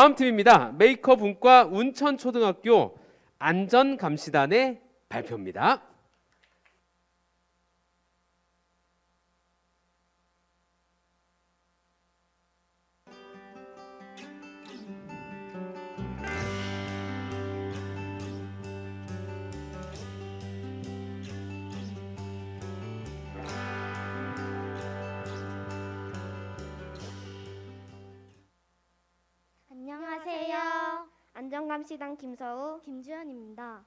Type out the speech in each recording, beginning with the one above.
다음 팀입니다. 메이커 분과 운천초등학교 안전감시단의 발표입니다. 안전감시단 김서우 김주현입니다.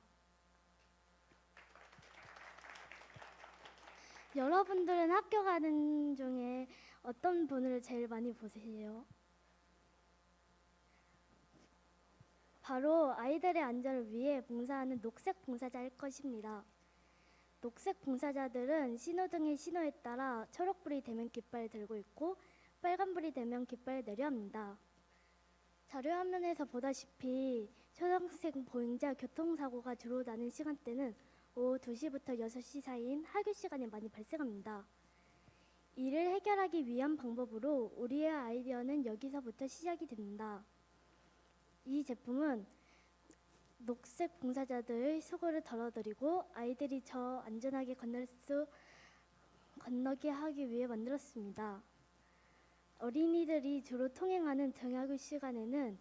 여러분들은 학교 가는 중에 어떤 분을 제일 많이 보세요? 바로 아이들의 안전을 위해 봉사하는 녹색 봉사자일 것입니다. 녹색 봉사자들은 신호등의 신호에 따라 초록불이 되면 깃발을 들고 있고 빨간불이 되면 깃발을 내려 합니다. 자료 화면에서 보다시피 초등학생 보행자 교통사고가 주로 나는 시간대는 오후 2시부터 6시 사이인 학교 시간에 많이 발생합니다. 이를 해결하기 위한 방법으로 우리의 아이디어는 여기서부터 시작이 됩니다. 이 제품은 녹색 봉사자들의 수고를 덜어드리고 아이들이 저 안전하게 건널 수 건너게 하기 위해 만들었습니다. 어린이들이 주로 통행하는 등하교 시간에는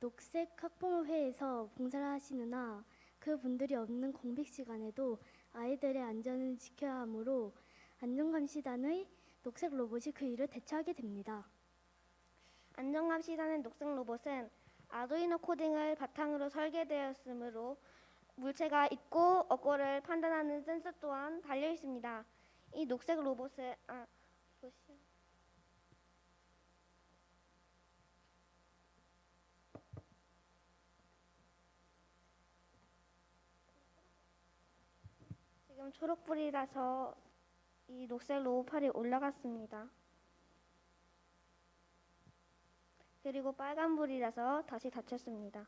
녹색 학부모회에서 봉사를 하시느나 그분들이 없는 공백 시간에도 아이들의 안전을 지켜야 하므로 안전감시단의 녹색 로봇이 그 일을 대처하게 됩니다. 안전감시단의 녹색 로봇은 아두이노 코딩을 바탕으로 설계되었으므로 물체가 있고 없고를 판단하는 센서 또한 달려 있습니다. 이 녹색 로봇은 아 보시죠. 지금 초록불이라서 이 녹색 로봇팔이 올라갔습니다. 그리고 빨간불이라서 다시 닫혔습니다.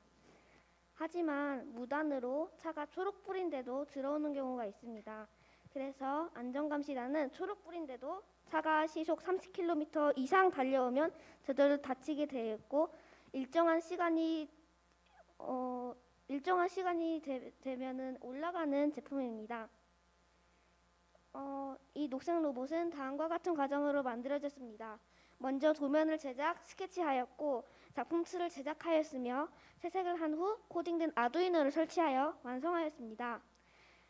하지만 무단으로 차가 초록불인데도 들어오는 경우가 있습니다. 그래서 안전감시단은 초록불인데도 차가 시속 30km 이상 달려오면 저절로 닫히게 되어 있고 일정한 시간이 어, 일정한 시간이 되, 되면은 올라가는 제품입니다. 어, 이 녹색 로봇은 다음과 같은 과정으로 만들어졌습니다. 먼저 도면을 제작, 스케치하였고 작품틀을 제작하였으며 채색을 한 후 코딩된 아두이노를 설치하여 완성하였습니다.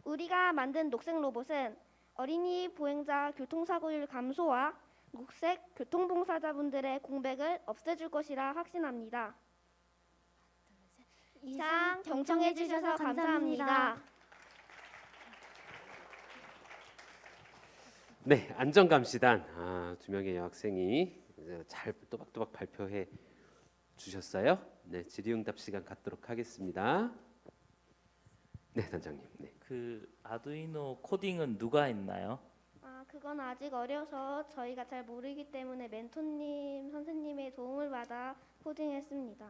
우리가 만든 녹색 로봇은 어린이 보행자 교통사고율 감소와 녹색 교통봉사자분들의 공백을 없애줄 것이라 확신합니다. 이상 경청해 주셔서 감사합니다. 네, 안전감시단 아, 두 명의 여학생이 잘 또박또박 발표해 주셨어요. 네, 질의응답 시간 갖도록 하겠습니다. 네, 단장님. 네. 그 아두이노 코딩은 누가 했나요? 아, 그건 아직 어려서 저희가 잘 모르기 때문에 멘토님 선생님의 도움을 받아 코딩했습니다.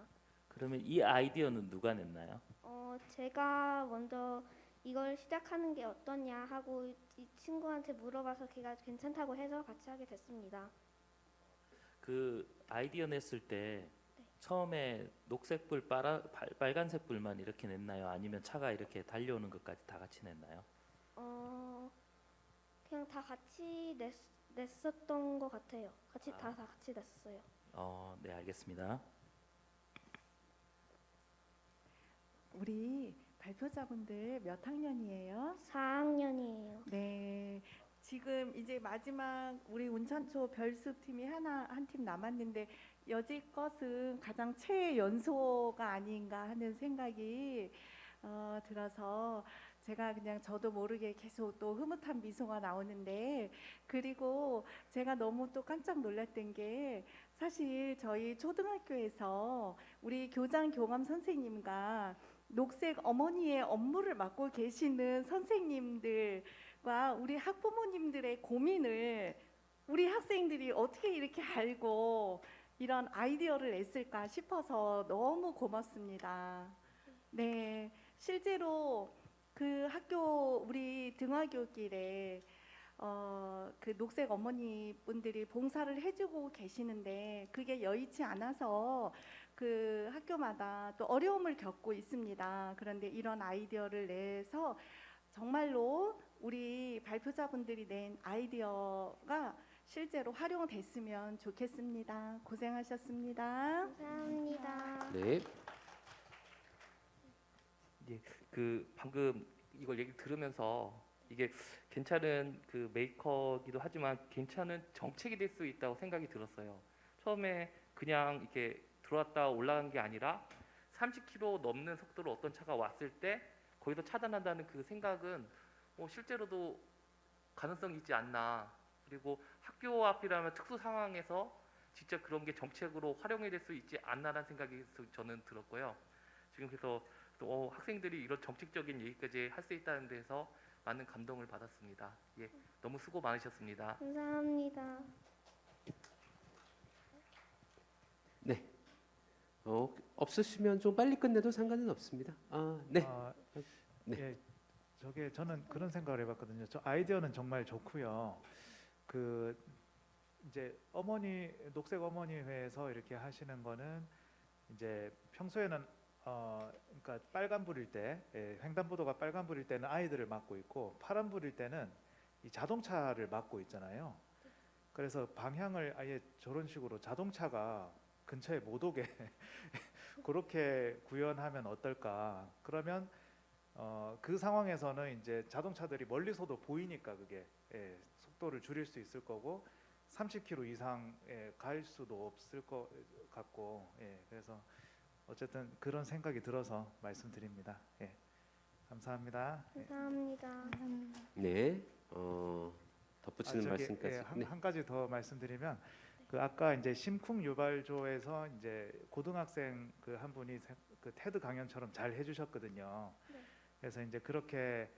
그러면 이 아이디어는 누가 냈나요? 어, 제가 먼저 이걸 시작하는 게 어떠냐 하고 이 친구한테 물어봐서 걔가 괜찮다고 해서 같이 하게 됐습니다. 그 아이디어 냈을 때 처음에 녹색 불 빨아, 빨- 빨간색 불만 이렇게 냈나요? 아니면 차가 이렇게 달려오는 것까지 다 같이 냈나요? 어, 그냥 다 같이 냈, 냈었던 것 같아요. 같이 다, 아. 다 같이 냈어요. 어, 네 알겠습니다. 우리 발표자분들 몇 학년이에요? 4학년이에요. 네. 지금 이제 마지막 우리 운천초 별숲 팀이 하나 한 팀 남았는데 여지껏은 가장 최연소가 아닌가 하는 생각이 어, 들어서 제가 그냥 저도 모르게 계속 또 흐뭇한 미소가 나오는데 그리고 제가 너무 또 깜짝 놀랐던 게 사실 저희 초등학교에서 우리 교장 교감 선생님과 녹색 어머니의 업무를 맡고 계시는 선생님들과 우리 학부모님들의 고민을 우리 학생들이 어떻게 이렇게 알고 이런 아이디어를 냈을까 싶어서 너무 고맙습니다. 네, 실제로 그 학교 우리 등하교길에 어, 그 녹색 어머니 분들이 봉사를 해주고 계시는데 그게 여의치 않아서 그 학교마다 또 어려움을 겪고 있습니다. 그런데 이런 아이디어를 내서 정말로 우리 발표자분들이 낸 아이디어가 실제로 활용됐으면 좋겠습니다. 고생하셨습니다. 감사합니다. 네. 그 방금 이걸 얘기 들으면서 이게 괜찮은 그 메이커기도 하지만 괜찮은 정책이 될 수 있다고 생각이 들었어요. 처음에 그냥 이렇게 들어왔다 올라간 게 아니라 30km 넘는 속도로 어떤 차가 왔을 때 거기서 차단한다는 그 생각은 뭐 실제로도 가능성이 있지 않나. 그리고 학교 앞이라면 특수 상황에서 직접 그런 게 정책으로 활용이 될 수 있지 않나라는 생각이 저는 들었고요. 지금 그래서 또 어, 학생들이 이런 정책적인 얘기까지 할 수 있다는 데서 많은 감동을 받았습니다. 예, 너무 수고 많으셨습니다. 감사합니다. 어, 없으시면 좀 빨리 끝내도 상관은 없습니다. 아, 네. 아, 네. 예, 저게 저는 그런 생각을 해봤거든요. 저 아이디어는 정말 좋고요. 그 이제 어머니 녹색 어머니 회에서 이렇게 하시는 거는 이제 평소에는 어 그러니까 빨간 불일 때 예, 횡단보도가 빨간 불일 때는 아이들을 맡고 있고 파란 불일 때는 이 자동차를 맡고 있잖아요. 그래서 방향을 아예 저런 식으로 자동차가 근처에 못 오게 그렇게 구현하면 어떨까? 그러면 어, 그 상황에서는 이제 자동차들이 멀리서도 보이니까 그게 예, 속도를 줄일 수 있을 거고 30km 이상에 갈 수도 없을 것 같고 예, 그래서 어쨌든 그런 생각이 들어서 말씀드립니다. 예, 감사합니다. 예. 감사합니다. 네. 어, 덧붙이는 아, 저기, 말씀까지. 예, 한, 네. 한 가지 더 말씀드리면 그 아까 이제 심쿵 유발조에서 이제 고등학생 그 한 분이 세- 그 테드 강연처럼 잘 해주셨거든요. 네. 그래서 이제 그렇게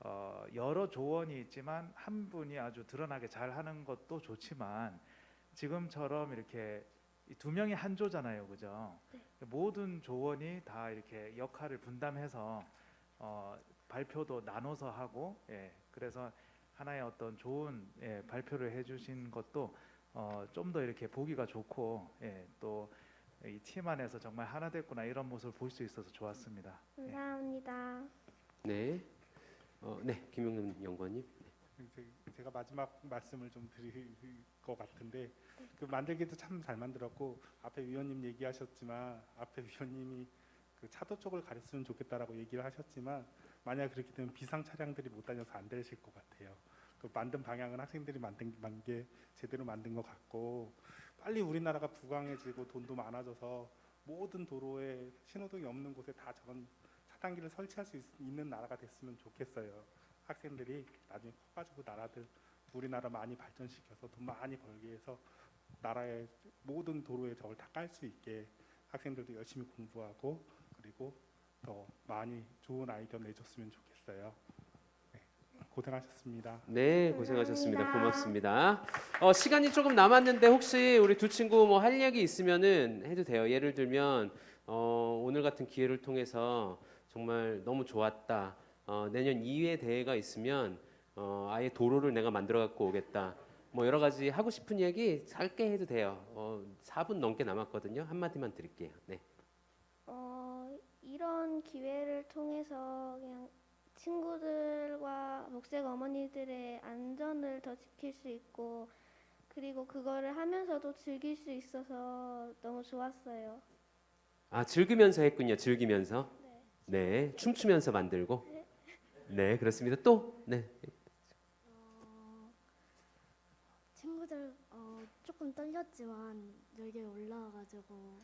어, 여러 조언이 있지만 한 분이 아주 드러나게 잘 하는 것도 좋지만 지금처럼 이렇게 이 두 명이 한 조잖아요, 그죠? 네. 모든 조언이 다 이렇게 역할을 분담해서 어, 발표도 나눠서 하고, 예, 그래서 하나의 어떤 좋은 예, 발표를 해주신 것도 어, 좀 더 이렇게 보기가 좋고, 예, 또 이 팀 안에서 정말 하나 됐구나 이런 모습을 볼 수 있어서 좋았습니다. 예. 감사합니다. 네. 어, 네. 김용남 연구원님. 이제 제가 마지막 말씀을 좀 드릴 것 같은데 그 만들기도 참 잘 만들었고 앞에 위원님 얘기하셨지만 앞에 위원님이 그 차도 쪽을 가렸으면 좋겠다라고 얘기를 하셨지만 만약 그렇게 되면 비상 차량들이 못 다녀서 안 되실 것 같아요. 그 만든 방향은 학생들이 만든 만게 제대로 만든 것 같고 빨리 우리나라가 부강해지고 돈도 많아져서 모든 도로에 신호등이 없는 곳에 다 저런 차단기를 설치할 수 있, 있는 나라가 됐으면 좋겠어요. 학생들이 나중에 커가지고 나라들 우리나라 많이 발전시켜서 돈 많이 벌게 해서 나라의 모든 도로에 저걸 다 깔 수 있게 학생들도 열심히 공부하고 그리고 더 많이 좋은 아이디어 내줬으면 좋겠어요. 네, 고생하셨습니다. 네, 고생하셨습니다. 감사합니다. 고맙습니다. 어, 시간이 조금 남았는데 혹시 우리 두 친구 뭐 할 얘기 있으면은 해도 돼요. 예를 들면 어, 오늘 같은 기회를 통해서 정말 너무 좋았다. 어, 내년 2회 대회가 있으면 어, 아예 도로를 내가 만들어 갖고 오겠다. 뭐 여러 가지 하고 싶은 얘기 짧게 해도 돼요. 어, 4분 넘게 남았거든요. 한 마디만 드릴게요. 네. 어, 이런 기회를 통해서 그냥 친구들과 녹색 어머니들의 안전을 더 지킬 수 있고 그리고 그거를 하면서도 즐길 수 있어서 너무 좋았어요. 아, 즐기면서 했군요. 즐기면서. 네. 네. 춤추면서 만들고. 네, 그렇습니다. 또 네. 어, 친구들 어, 조금 떨렸지만 여기에 올라와가지고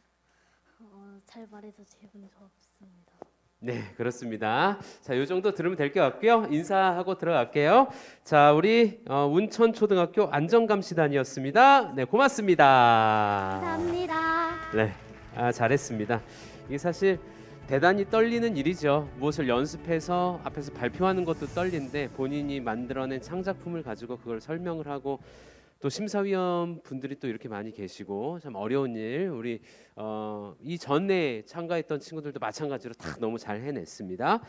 어, 잘 말해서 기분이 좋았습니다. 네, 그렇습니다. 자, 요 정도 들으면 될 것 같고요. 인사하고 들어갈게요. 자, 우리 어, 운천 초등학교 안전감시단이었습니다. 네, 고맙습니다. 감사합니다. 네, 아, 잘했습니다. 이게 사실 대단히 떨리는 일이죠. 무엇을 연습해서 앞에서 발표하는 것도 떨린데 본인이 만들어낸 창작품을 가지고 그걸 설명을 하고 또 심사위원 분들이 또 이렇게 많이 계시고 참 어려운 일 우리 어, 이 전에 참가했던 친구들도 마찬가지로 다 너무 잘 해냈습니다.